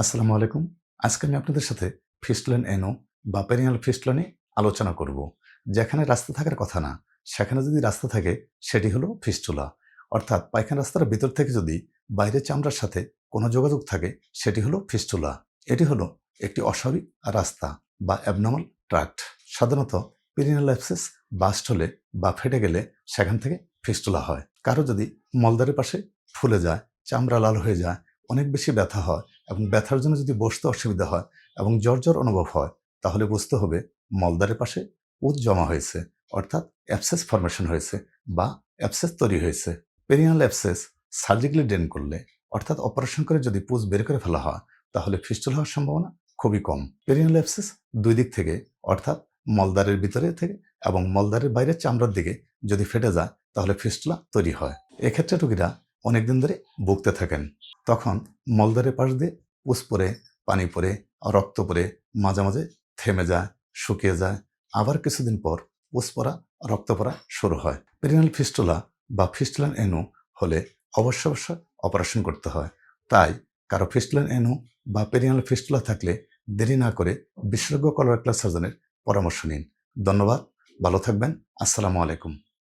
আসসালামু আলাইকুম। আজকে আমি আপনাদের সাথে ফিস্টলেন এনো বা পেরিনাল ফিস্টলনে আলোচনা করব। যেখানে রাস্তা থাকার কথা না, সেখানে যদি রাস্তা থাকে, সেটি হলো ফিস্টুলা। অর্থাৎ পায়খানা রাস্তার ভিতর থেকে যদি বাইরের চামড়ার সাথে কোনো যোগাযোগ থাকে, সেটি হলো ফিস্টুলা। এটি হলো একটি অস্বাভাবিক রাস্তা বা অ্যাবনর্মাল ট্রাক্ট সাধারণত পেরিনাল অ্যাপসেস বাস্ট হলে বা ফেটে গেলে সেখান থেকে ফিস্টুলা হয়। কারও যদি মলদারের পাশে ফুলে যায়, চামড়া লাল হয়ে যায় অনেক বেশি ব্যথা হয় এবং ব্যথার জন্য যদি বসতে অসুবিধা হয় এবং জ্বর জ্বর অনুভব হয়, তাহলে বুঝতে হবে মলদারের পাশে উদ জমা হয়েছে, অর্থাৎ অ্যাপসেস ফরমেশন হয়েছে বা অ্যাপসেস তৈরি হয়েছে। পেরিনাল অ্যাপসেস সার্জিক্যালি ড্রেন করলে, অর্থাৎ অপারেশন করে যদি পুজ বের করে ফেলা হয়, তাহলে ফিস্টুল হওয়ার সম্ভাবনা খুবই কম। পেরিনাল অ্যাপসেস দুই দিক থেকে, অর্থাৎ মলদারের ভিতরে থেকে এবং মলদারের বাইরের চামড়ার দিকে যদি ফেটে যায়, তাহলে ফিস্টুলা তৈরি হয়। এক্ষেত্রে রোগীরা অনেকদিন ধরে ভুগতে থাকেন। তখন মলদারের পাশ দিয়ে পুষ পরে, পানি পরে, রক্ত পরে মাঝে মাঝে থেমে যায়, শুকিয়ে যায়। আবার কিছুদিন পর পুষ পরা, রক্ত পরা শুরু হয়। পেরিনাল ফিস্টুলা বা ফিস্টুলান এনু হলে অবশ্য অবশ্য অপারেশন করতে হয়। তাই কারও ফিস্টুলান এনু বা পেরিনাল ফিস্টুলা থাকলে দেরি না করে বিশেষজ্ঞ কলোরেক্টাল সার্জনের পরামর্শ নিন। ধন্যবাদ, ভালো থাকবেন, আসসালামু আলাইকুম।